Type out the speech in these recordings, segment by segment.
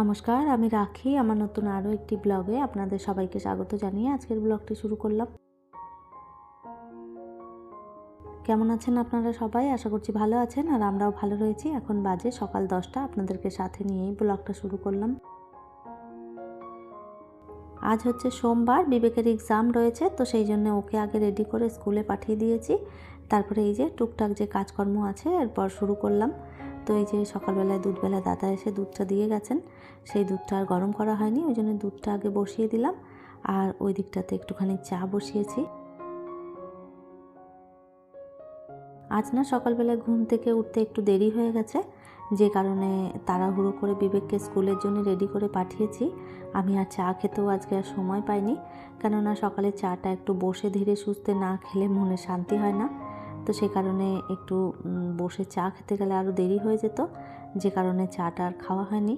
নমস্কার, আমি রাখি। আমার নতুন আরও একটি ব্লগে আপনাদের সবাইকে স্বাগত জানিয়ে আজকের ব্লগটি শুরু করলাম। কেমন আছেন আপনারা সবাই? আশা করছি ভালো আছেন আর আমরাও ভালো রয়েছি। এখন বাজে সকাল দশটা। আপনাদেরকে সাথে নিয়েই ব্লগটা শুরু করলাম। আজ হচ্ছে সোমবার, বিবেকের এক্সাম রয়েছে, তো সেই জন্য ওকে আগে রেডি করে স্কুলে পাঠিয়ে দিয়েছি। তারপরে এই যে টুকটাক যে কাজকর্ম আছে, এরপর শুরু করলাম। তো এই যে সকালবেলায় দুধবেলা দাদা এসে দুধটা দিয়ে গেছেন, সেই দুধটা আর গরম করা হয়নি, ওই জন্য দুধটা আগে বসিয়ে দিলাম, আর ওই দিকটাতে একটুখানি চা বসিয়েছি। আজ না সকালবেলায় ঘুম থেকে উঠতে একটু দেরি হয়ে গেছে, যে কারণে তাড়াহুড়ো করে বিবেককে স্কুলের জন্য রেডি করে পাঠিয়েছি। আমি আর চা খেতেও আজকে আর সময় পাইনি, কেননা সকালে চাটা একটু বসে ধীরে সুস্থে না খেলে মনে শান্তি হয় না। তো সে কারণে একটু বসে চা খেতে গেলে আরও দেরি হয়ে যেত। যে কারণে চাটা আর খাওয়া হয়নি।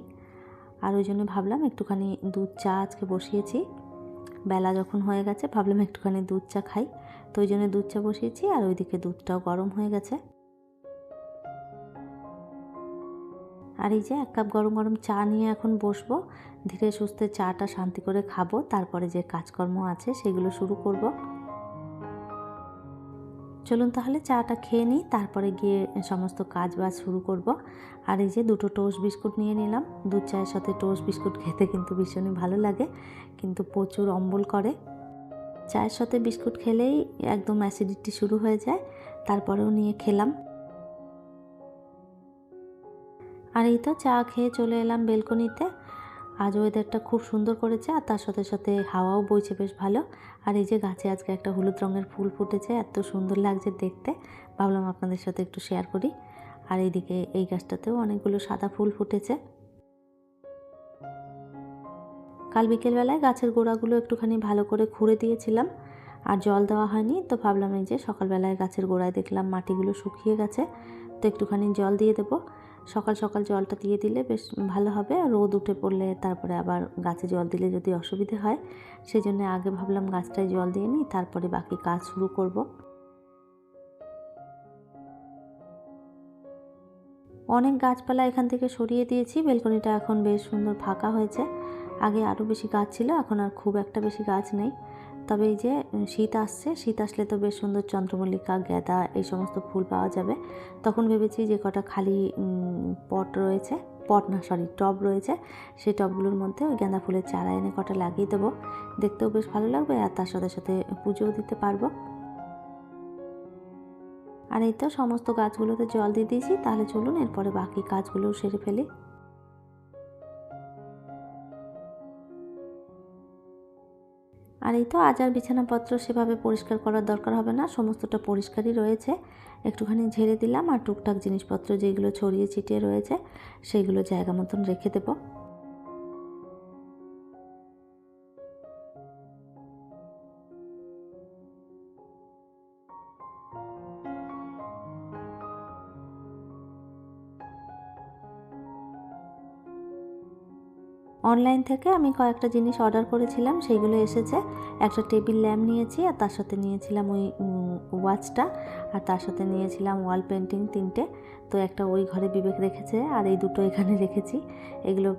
আর ওই জন্য ভাবলাম একটুখানি দুধ চা আজকে বসিয়েছি। বেলা যখন হয়ে গেছে, ভাবলাম একটুখানি দুধ চা খাই। তো ওই জন্য দুধ চা বসিয়েছি আর ওইদিকে দুধটাও গরম হয়ে গেছে। আর এই যে এক কাপ গরম গরম চা নিয়ে এখন বসবো। ধীরে সুস্থে চাটা শান্তি করে খাব। তারপরে যে কাজকর্ম আছে সেগুলো শুরু করব। চলুন তাহলে চাটা খেয়ে নিই, তারপরে গিয়ে সমস্ত কাজ বাজ শুরু করব। আর এই যে দুটো টোস্ট বিস্কুট নিয়ে নিলাম। দুধ চায়ের সাথে টোস্ট বিস্কুট খেতে কিন্তু ভীষণই ভালো লাগে, কিন্তু প্রচুর অম্বল করে। চায়ের সাথে বিস্কুট খেলেই একদম অ্যাসিডিটি শুরু হয়ে যায়, তারপরেও নিয়ে খেলাম। আর এই তো চা খেয়ে চলে এলাম বেলকনিতে। আজ ওয়েদারটা খুব সুন্দর করেছে আর তার সাথে সাথে হাওয়াও বইছে বেশ ভালো। আর এই যে গাছে আজকে একটা হলুদ রঙের ফুল ফুটেছে, এত সুন্দর লাগছে দেখতে। ভাবলাম আপনাদের সাথে একটু শেয়ার করি। আর এইদিকে এই গাছটাতেও অনেকগুলো সাদা ফুল ফুটেছে। কাল বিকেলবেলায় গাছের গোড়াগুলো একটুখানি ভালো করে খুঁড়ে দিয়েছিলাম, আর জল দেওয়া হয়নি। তো ভাবলাম এই যে সকালবেলায় গাছের গোড়ায় দেখলাম মাটিগুলো শুকিয়ে গেছে, তো একটুখানি জল দিয়ে দেবো। সকাল সকাল জলটা দিয়ে দিলে বেশ ভালো হবে। আর রোদ উঠে পড়লে তারপরে আবার গাছে জল দিলে যদি অসুবিধে হয় সেই জন্য আগে ভাবলাম গাছটায় জল দিয়ে নিই, তারপরে বাকি কাজ শুরু করব। অনেক গাছপালা এখান থেকে সরিয়ে দিয়েছি, বেলকনিটা এখন বেশ সুন্দর ফাঁকা হয়েছে। আগে আরও বেশি গাছ ছিল, এখন আর খুব একটা বেশি গাছ নেই। তবে এই যে শীত আসছে, শীত আসলে তো বেশ সুন্দর চন্দ্রমল্লিকা গ্যাদা এই সমস্ত ফুল পাওয়া যাবে। তখন ভেবেছি যে কটা খালি পট রয়েছে, পট না সরি টব রয়েছে। সেই টবগুলোর মধ্যে ওই গাঁদা ফুলের চারা এনে কটা লাগিয়ে দেবো। দেখতেও বেশ ভালো লাগবে আর তার সাথে সাথে পুজোও দিতে পারব। আর এই তো সমস্ত গাছগুলোতে জল দিয়ে দিয়েছি, তাহলে চলুন এরপরে বাকি কাজগুলোও সেরে ফেলি। আর এই তো আজ আর বিছানাপত্র সেভাবে পরিষ্কার করার দরকার হবে না, সমস্তটা পরিষ্কারই রয়েছে। একটুখানি ঝেড়ে দিলাম আর টুকটাক জিনিসপত্র যেগুলো ছড়িয়ে ছিটিয়ে রয়েছে সেইগুলো জায়গা মতন রেখে দেবো। অনলাইন থেকে আমি কয়েকটা জিনিস অর্ডার করেছিলাম সেইগুলো এসেছে। একটা টেবিল ল্যাম্প নিয়েছি আর তার সাথে নিয়েছিলাম ওই ওয়াচটা আর তার সাথে নিয়েছিলাম ওয়াল পেন্টিং তিনটে। তো একটা ওই ঘরে বিবেক রেখেছে আর এই দুটো এখানে রেখেছি। এগুলো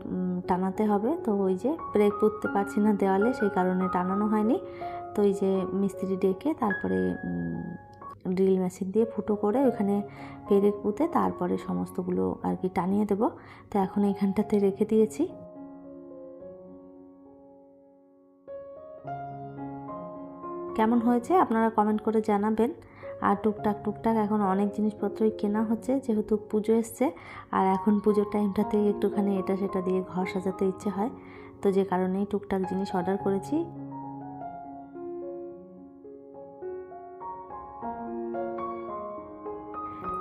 টানাতে হবে। তো ওই যে ব্রেক পুঁততে পারছি না দেওয়ালে, সেই কারণে টানানো হয়নি। তো ওই যে মিস্ত্রি ডেকে তারপরে ড্রিল মেশিন দিয়ে ফুটো করে ওইখানে পেরেক পুঁতে তারপরে সমস্তগুলো আর কি টানিয়ে দেবো। তো এখন এইখানটাতে রেখে দিয়েছি। কেমন হয়েছে আপনারা কমেন্ট করে জানাবেন। আর টুকটাক টুকটাক এখন অনেক জিনিসপত্রই কেনা হচ্ছে, যেহেতু পুজো এসছে। আর এখন পুজোর টাইমটাতে একটুখানি এটা সেটা দিয়ে ঘর সাজাতে ইচ্ছে হয়। তো যে কারণেই টুকটাক জিনিস অর্ডার করেছি।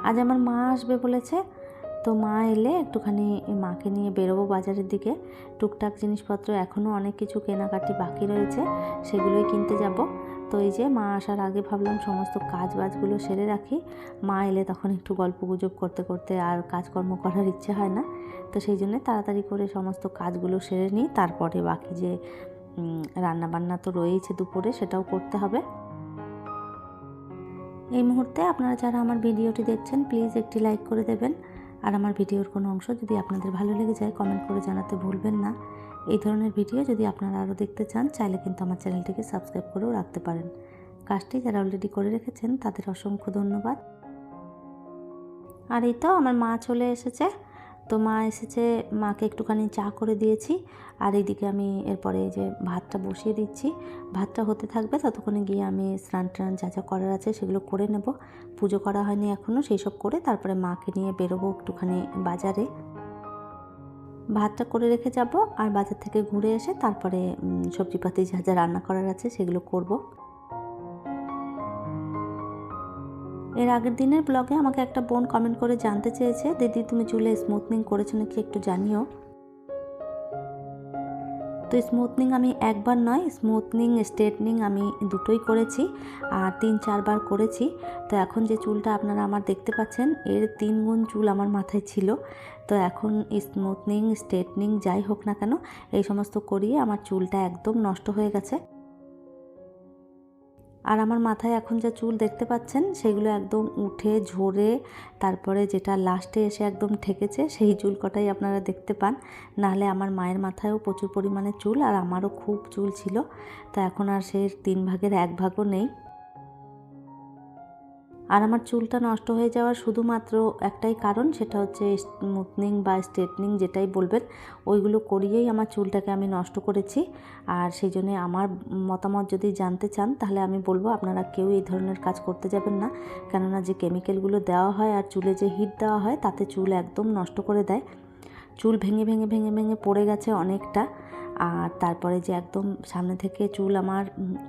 আজ আমার মা আসবে বলেছে। তো মা এলে একটুখানি মাকে নিয়ে বেরোবো বাজারের দিকে। টুকটাক জিনিসপত্র এখনও অনেক কিছু কেনাকাটি বাকি রয়েছে, সেগুলোই কিনতে যাব। তো এই যে মা আসার আগে ভাবলাম সমস্ত কাজ বাজগুলো সেরে রাখি। মা এলে তখন একটু গল্প গুজব করতে করতে আর কাজকর্ম করার ইচ্ছে হয় না। তো সেই জন্য তাড়াতাড়ি করে সমস্ত কাজগুলো সেরে নিই। তারপরে বাকি যে রান্না বান্না তো রয়েছে দুপুরে সেটাও করতে হবে। এই মুহূর্তে আপনারা যারা আমার ভিডিওটি দেখছেন, প্লিজ একটি লাইক করে দেবেন। আর আমার ভিডিওর কোনো অংশ যদি আপনাদের ভালো লেগে যায় কমেন্ট করে জানাতে ভুলবেন না। এই ধরনের ভিডিও যদি আপনারা আরও দেখতে চান, চাইলে কিন্তু আমার চ্যানেলটিকে সাবস্ক্রাইব করেও রাখতে পারেন। কাজটি যারা অলরেডি করে রেখেছেন, তাদের অসংখ্য ধন্যবাদ। আর এই তো, আমার মা চলে এসেছে। তো মা এসেছে, মাকে একটুখানি চা করে দিয়েছি। আর এইদিকে আমি এরপরে এই যে ভাতটা বসিয়ে দিচ্ছি। ভাতটা হতে থাকবে, ততক্ষণে গিয়ে আমি স্নান টান যা যা করার আছে সেগুলো করে নেব। পুজো করা হয়নি এখনও সেই সব করে তারপরে মাকে নিয়ে বেরোবো একটুখানি বাজারে। ভাতটা করে রেখে যাব, আর বাজার থেকে ঘুরে এসে তারপরে সবজিপাতি যা যা রান্না করার আছে সেগুলো করব। এর আগের দিনের ব্লগে আমাকে একটা বোন কমেন্ট করে জানতে চেয়েছে। দিদি, তুমি চুলে স্মুথনিং করেছ নাকি একটু জানিও? তো স্মুথনিং আমি একবার নয় স্মুথনিং স্ট্রেটনিং আমি দুটোই করেছি আর তিন, চারবার করেছি। তো এখন যে চুলটা আপনারা আমার দেখতে পাচ্ছেন, এর তিন গুণ চুল আমার মাথায় ছিল। তো এখন স্মুথনিং স্ট্রেটনিং যাই হোক না কেন, এই সমস্ত করিয়ে আমার চুলটা একদম নষ্ট হয়ে গেছে। আর আমার মাথায় এখন যা চুল দেখতে পাচ্ছেন, সেগুলো একদম উঠে, ঝরে, তারপরে যেটা লাস্টে এসে একদম ঠেকেছে, সেই চুল কটাই আপনারা দেখতে পান। নাহলে আমার মায়ের মাথায়ও প্রচুর পরিমাণে চুল আর আমারও খুব চুল ছিল। তা এখন আর সে তিন ভাগের এক ভাগও নেই। আর আমার চুলটা নষ্ট হয়ে যাওয়ার শুধুমাত্র একটাই কারণ, সেটা হচ্ছে স্মুথনিং বা স্ট্রেটনিং যেটাই বলবেন, ওইগুলো করিয়েই আমার চুলটাকে আমি নষ্ট করেছি। আর সেই জন্য আমার মতামত যদি জানতে চান, তাহলে আমি বলব আপনারা কেউ এই ধরনের কাজ করতে যাবেন না। কেননা যে কেমিক্যালগুলো দেওয়া হয় আর চুলে যে হিট দেওয়া হয়, তাতে চুল একদম নষ্ট করে দেয়। চুল ভেঙে ভেঙে ভেঙে ভেঙে পড়ে গেছে অনেকটা। আর তারপরে যে একদম সামনে থেকে চুল আমার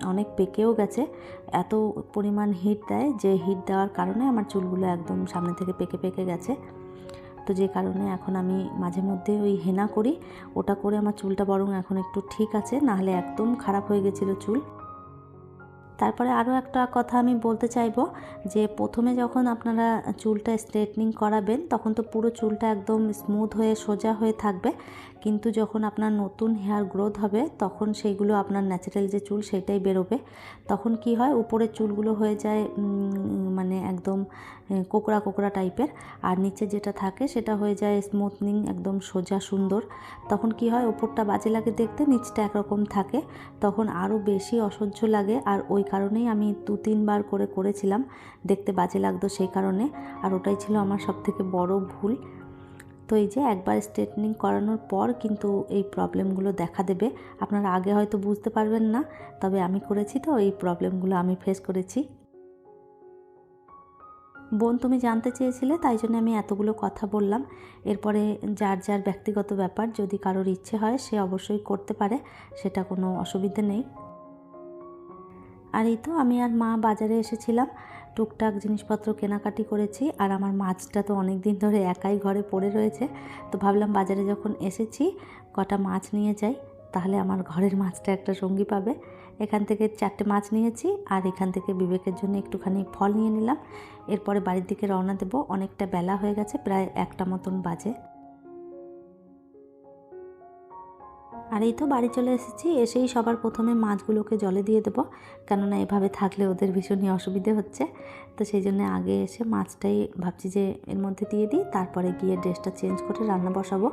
অনেক পেকেও গেছে। এত পরিমাণ হিট দেয় যে হিট দেওয়ার কারণে আমার চুলগুলো একদম সামনে থেকে পেকে পেকে গেছে। তো যে কারণে এখন আমি মাঝে মধ্যে ওই হেনা করি। ওটা করে আমার চুলটা বরং এখন একটু ঠিক আছে, নাহলে একদম খারাপ হয়ে গেছিল চুল। তারপরে আরও একটা কথা আমি বলতে চাইব যে প্রথমে যখন আপনারা চুলটা স্ট্রেটনিং করাবেন, তখন তো পুরো চুলটা একদম স্মুথ হয়ে সোজা হয়ে থাকবে। কিন্তু যখন আপনার নতুন হেয়ার গ্রোথ হবে, তখন সেইগুলো আপনার ন্যাচারাল যে চুল সেটাই বেরোবে। তখন কি হয়, উপরের চুলগুলো হয়ে যায় মানে একদম কোকড়া কোকড়া টাইপের। আর নিচে যেটা থাকে, সেটা হয়ে যায় স্মুথনিং একদম সোজা সুন্দর। তখন কি হয় ওপরটা বাজে লাগে দেখতে, নিচটা একরকম থাকে। তখন আরও বেশি অসহ্য লাগে। আর ওই কারণেই আমি দু, তিনবার করে করেছিলাম। দেখতে বাজে লাগতো সেই কারণে। আর ওটাই ছিল আমার সবথেকে বড় ভুল। তো এই যে একবার স্ট্রেটনিং করানোর পর কিন্তু এই প্রবলেমগুলো দেখা দেবে। আপনারা আগে হয়তো বুঝতে পারবেন না, তবে আমি করেছি তো, এই প্রবলেমগুলো আমি ফেস করেছি। বোন, তুমি জানতে চেয়েছিলে, তাই জন্য আমি এতগুলো কথা বললাম। এরপরে যার যার ব্যক্তিগত ব্যাপার, যদি কারোর ইচ্ছে হয়, সে অবশ্যই করতে পারে, সেটা কোনো অসুবিধে নেই। আর এই তো, আমি আর মা বাজারে এসেছিলাম। টুকটাক জিনিসপত্র কেনাকাটি করেছি আর আমার মাছটা তো অনেক দিন ধরে একাই ঘরে পড়ে রয়েছে। তো ভাবলাম বাজারে যখন এসেছি, কটা মাছ নিয়ে যাই, তাহলে আমার ঘরের মাছটা একটা সঙ্গী পাবে। এখান থেকে চারটে মাছ নিয়েছি আর এখান থেকে বিবেকের জন্য একটুখানি ফল নিয়ে নিলাম। এরপরে বাড়ির দিকে রওনা দেব। অনেকটা বেলা হয়ে গেছে, প্রায় একটা মতন বাজে। আর এই তো বাড়ি চলে এসেছি, এসেই সবার প্রথমে মাছগুলোকে জলে দিয়ে দেবো। কেননা এভাবে থাকলে ওদের ভীষণই অসুবিধে হচ্ছে। তো সেই জন্য আগে এসে মাছটাই ভাবছি যে এর মধ্যে দিয়ে দিই, তারপরে গিয়ে ড্রেসটা চেঞ্জ করে রান্না বসাবো।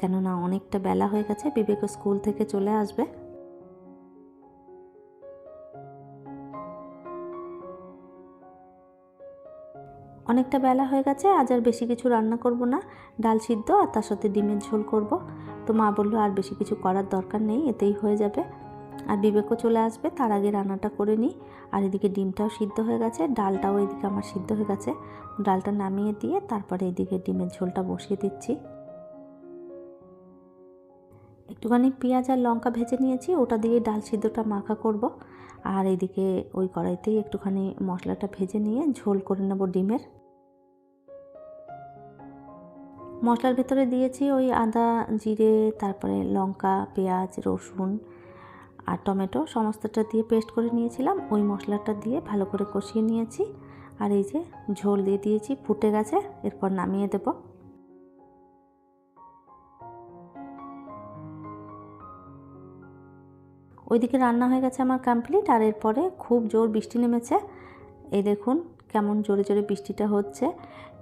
কেননা অনেকটা বেলা হয়ে গেছে, বিবেক স্কুল থেকে চলে আসবে। অনেকটা বেলা হয়ে গেছে, আজ আর বেশি কিছু রান্না করব না। ডাল সিদ্ধ আর তার সাথে ডিমের ঝোল করব। তো মা বলল, আর বেশি কিছু করার দরকার নেই, এতেই হয়ে যাবে। আর বিবেকও চলে আসবে, তার আগে রান্নাটা করে নিই। আর এদিকে ডিমটাও সিদ্ধ হয়ে গেছে, ডালটাও এদিকে আমার সিদ্ধ হয়ে গেছে। ডালটা নামিয়ে দিয়ে তারপরে এদিকে ডিমের ঝোলটা বসিয়ে দিচ্ছি। একটুখানি পেঁয়াজ আর লঙ্কা ভেজে নিয়েছি, ওটা দিয়ে ডাল সিদ্ধটা মাখা করব। আর এদিকে ওই কড়াইতেই একটুখানি মশলাটা ভেজে নিয়ে ঝোল করে নেব ডিমের। মশলার ভেতরে দিয়েছি ওই আদা, জিরে, তারপরে লঙ্কা, পেঁয়াজ, রসুন আর টমেটো। সমস্তটা দিয়ে পেস্ট করে নিয়েছিলাম। ওই মশলাটা দিয়ে ভালো করে কষিয়ে নিয়েছি। আর এই যে ঝোল দিয়ে দিয়েছি, ফুটে গেছে। এরপর নামিয়ে দেবো। ওইদিকে রান্না হয়ে গেছে আমার কমপ্লিট আর এরপরে খুব জোর বৃষ্টি নেমেছে। এই দেখুন, কেমন জোরে জোরে বৃষ্টিটা হচ্ছে।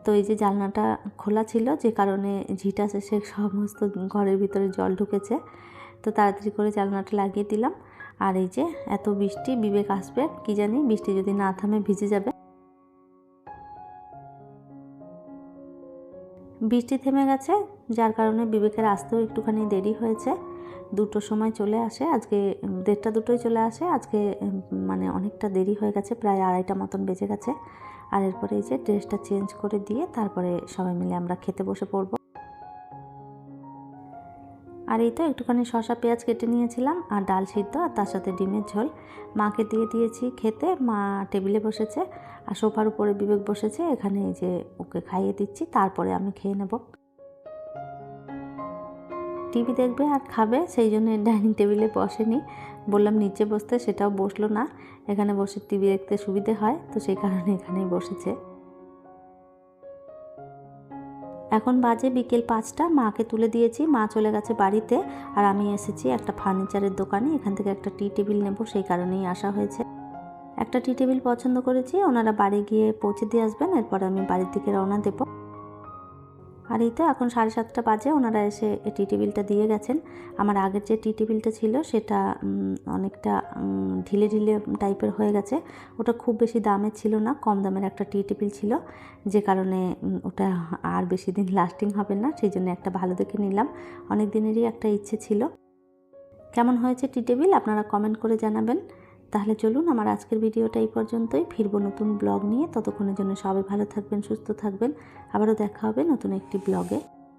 তো এই যে জানলাটা খোলা ছিল, যে কারণে ঝিটা শেষে সমস্ত ঘরের ভিতরে জল ঢুকেছে। তো তাড়াতাড়ি করে জানলাটা লাগিয়ে দিলাম। আর এই যে এত বৃষ্টি, বিবেক আসবে, কি জানি বৃষ্টি যদি না থামে ভিজে যাবে। বৃষ্টি থেমে গেছে, যার কারণে বিবেকের আসতেও একটুখানি দেরি হয়েছে। দুটোর সময় চলে আসে, আজকে দেড়টা দুটোই চলে আসে, আজকে মানে অনেকটা দেরি হয়ে গেছে, প্রায় আড়াইটা মতন বেজে গেছে। আর এরপরে এই যে ড্রেসটা চেঞ্জ করে দিয়ে তারপরে সবাই মিলে আমরা খেতে বসে পড়ব। আর এই তো একটুখানি শসা পেঁয়াজ কেটে নিয়েছিলাম আর ডাল সিদ্ধ আর তার সাথে ডিমের ঝোল। মাকে দিয়ে দিয়েছি খেতে, মা টেবিলে বসেছে আর সোফার উপরে বিবেক বসেছে, এখানে এই যে ওকে খাইয়ে দিচ্ছি, তারপরে আমি খেয়ে নেব। টিভি দেখবে আর খাবে, সেই জন্য ডাইনিং টেবিলে বসেনি। বললাম নিচে বসতে, সেটাও বসল না। এখানে বসে টিভি দেখতে সুবিধে হয়, তো সেই কারণে এখানেই বসেছে। এখন বাজে বিকেল পাঁচটা, মাকে তুলে দিয়েছি, মা চলে গেছে বাড়িতে, আর আমি এসেছি একটা ফার্নিচারের দোকানে, এখান থেকে একটা টি টেবিল নেব, সেই কারণেই আসা হয়েছে। একটা টি টেবিল পছন্দ করেছি, ওনারা বাড়ি গিয়ে পৌঁছে দিয়ে আসবেন, এরপর আমি বাড়ির দিকে রওনা দেব। আর এই তো এখন সাড়ে সাতটা বাজে, ওনারা এসে টি টেবিলটা দিয়ে গেছেন। আমার আগের যে টি টেবিলটা ছিল, সেটা অনেকটা ঢিলে ঢিলে টাইপের হয়ে গেছে। ওটা খুব বেশি দামের ছিল না, কম দামের একটা টি টেবিল ছিল। যে কারণে ওটা আর বেশি দিন লাস্টিং হবে না, সেই জন্য একটা ভালো দেখে নিলাম। অনেক দিনেরই একটা ইচ্ছে ছিল। কেমন হয়েছে টি টেবিল আপনারা কমেন্ট করে জানাবেন। তাহলে চলুন আমার আজকের ভিডিওটা এই পর্যন্তই। ফিরবো নতুন ব্লগ নিয়ে। ততক্ষণের জন্য সবাই ভালো থাকবেন, সুস্থ থাকবেন। আবারও দেখা হবে নতুন একটি ব্লগে।